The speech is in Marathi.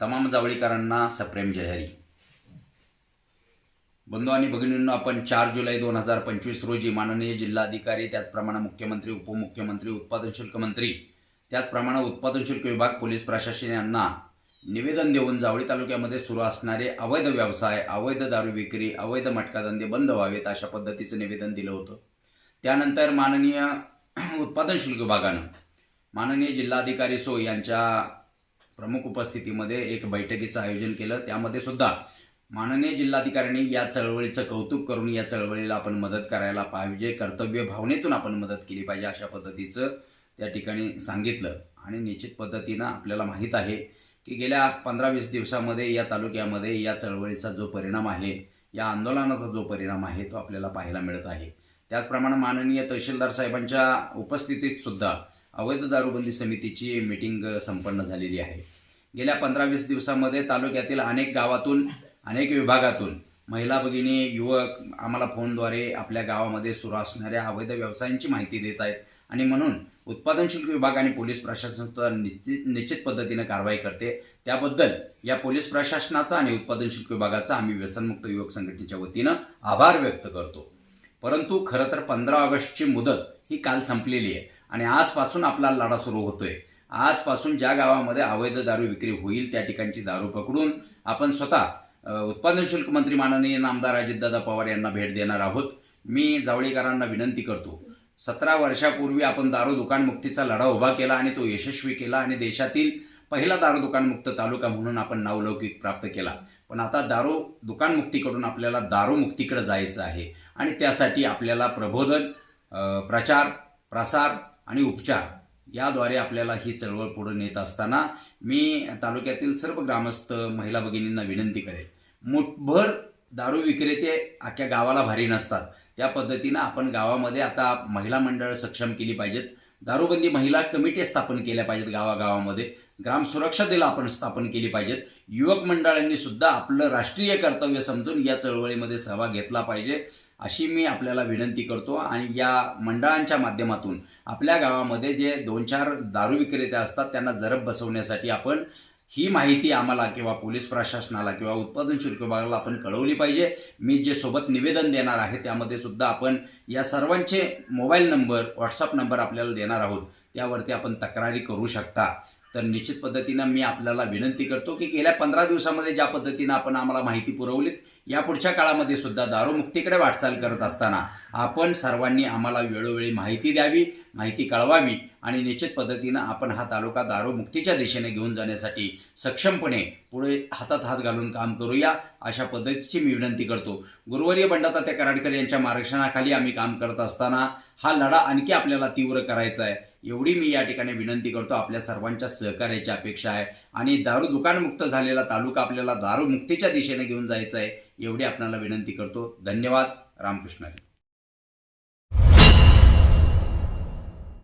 तमाम जावळीकरांना सप्रेम जयहरी बंधू आणि भगिनींनो आपण चार जुलै दोन हजार पंचवीस रोजी माननीय जिल्हाधिकारी त्याचप्रमाणे मुख्यमंत्री उपमुख्यमंत्री उत्पादन शुल्क मंत्री त्याचप्रमाणे उत्पादन शुल्क विभाग पोलीस प्रशासन यांना निवेदन देऊन जावळी तालुक्यामध्ये सुरू असणारे अवैध व्यवसाय अवैध दारू विक्री अवैध मटकाधंदे बंद व्हावेत अशा पद्धतीचं निवेदन दिलं होतं. त्यानंतर माननीय उत्पादन शुल्क विभागानं माननीय जिल्हाधिकारी सो यांच्या प्रमुख उपस्थितीमध्ये एक बैठकीचं आयोजन केलं. त्यामध्ये सुद्धा माननीय जिल्हाधिकाऱ्यांनी या चळवळीचं कौतुक करून या चळवळीला आपण मदत करायला पाहिजे. कर्तव्य भावनेतून आपण मदत केली पाहिजे अशा पद्धतीचं त्या ठिकाणी सांगितलं. आणि निश्चित पद्धतीनं आपल्याला माहीत आहे की गेल्या पंधरा वीस दिवसामध्ये या तालुक्यामध्ये या चळवळीचा जो परिणाम आहे या आंदोलनाचा जो परिणाम आहे तो आपल्याला पाहायला मिळत आहे. त्याचप्रमाणे माननीय तहसीलदार साहेबांच्या उपस्थितीत सुद्धा अवैध दारूबंदी समितीची मीटिंग संपन्न झालेली आहे. गेल्या पंधरा वीस दिवसामध्ये तालुक्यातील अनेक गावातून अनेक विभागातून महिला भगिनी युवक आम्हाला फोनद्वारे आपल्या गावामध्ये सुरू असणाऱ्या अवैध व्यवसायांची माहिती देत आहेत. आणि म्हणून उत्पादन शुल्क विभाग आणि पोलीस प्रशासन सुद्धा निश्चित निश्चित पद्धतीनं कारवाई करते. त्याबद्दल या पोलीस प्रशासनाचा आणि उत्पादन शुल्क विभागाचा आम्ही व्यसनमुक्त युवक संघटनेच्या वतीनं आभार व्यक्त करतो. परंतु खरं तर पंधरा ऑगस्टची मुदत ही काल संपलेली आहे. आणि आजपासून आपला लढा सुरू होतोय. आजपासून ज्या गावामध्ये अवैध दारू विक्री होईल त्या ठिकाणची दारू पकडून आपण स्वतः उत्पादन शुल्क मंत्री माननीय नामदार अजितदादा पवार यांना भेट देणार आहोत. मी जावळीकरांना विनंती करतो सतरा वर्षापूर्वी आपण दारू दुकानमुक्तीचा लढा उभा केला आणि तो यशस्वी केला आणि देशातील पहिला दारू दुकानमुक्त तालुका म्हणून आपण नावलौकिक प्राप्त केला. पण आता दारू दुकानमुक्तीकडून आपल्याला दारू मुक्तीकडे जायचं आहे. आणि त्यासाठी आपल्याला प्रबोधन प्रचार प्रसार आणि उपचार याद्वारे आपल्याला ही चळवळ पुढे नेत असताना मी तालुक्यातील सर्व ग्रामस्थ महिला भगिनींना विनंती करेल. मुठभर दारू विक्रेते अख्ख्या गावाला भारी नसतात. त्या पद्धतीनं आपण गावामध्ये आता महिला मंडळ सक्षम केली पाहिजेत. दारूबंदी महिला कमिटी स्थापन केल्या पाहिजेत गावागावामध्ये. ग्राम सुरक्षा दल आपण स्थापन केली पाहिजेत. युवक मंडळांनी सुद्धा आपलं राष्ट्रीय कर्तव्य समजून या चळवळीमध्ये सहभाग घेतला पाहिजे अशी मी आपल्याला विनंती करतो. आणि या मंडळांच्या माध्यमातून आपल्या गावामध्ये जे दोन चार दारू विक्रेते असतात त्यांना जरब बसवण्यासाठी आपण ही माहिती आम्हाला किंवा पोलीस प्रशासनाला किंवा उत्पादन शुल्क विभागाला आपण कळवली पाहिजे. मी जे सोबत निवेदन देणार आहे त्यामध्ये सुद्धा आपण या सर्वांचे मोबाईल नंबर व्हॉट्सअप नंबर आपल्याला देणार आहोत. त्यावरती आपण तक्रारी करू शकता. तर निश्चित पद्धतीनं मी आपल्याला विनंती करतो की गेल्या पंधरा दिवसामध्ये ज्या पद्धतीनं आपण आम्हाला माहिती पुरवलीत या पुढच्या काळामध्ये सुद्धा दारूमुक्तीकडे वाटचाल करत असताना आपण सर्वांनी आम्हाला वेळोवेळी माहिती द्यावी माहिती कळवावी आणि निश्चित पद्धतीनं आपण हा तालुका दारूमुक्तीच्या दिशेने घेऊन जाण्यासाठी सक्षमपणे पुढे हातात हात घालून काम करूया अशा पद्धतीची मी विनंती करतो. गुरुवर्य बंडातात्या कराडकर यांच्या मार्गदर्शनाखाली आम्ही काम करत असताना हा लढा आणखी आपल्याला तीव्र करायचा आहे. एवढी मी या ठिकाणी विनंती करतो. आपल्या सर्वांच्या सहकार्याची अपेक्षा आहे. आणि दारू दुकानमुक्त झालेला तालुका आपल्याला दारूमुक्तीच्या दिशेने घेऊन जायचं आहे एवढी आपल्याला विनंती करतो. धन्यवाद. रामकृष्ण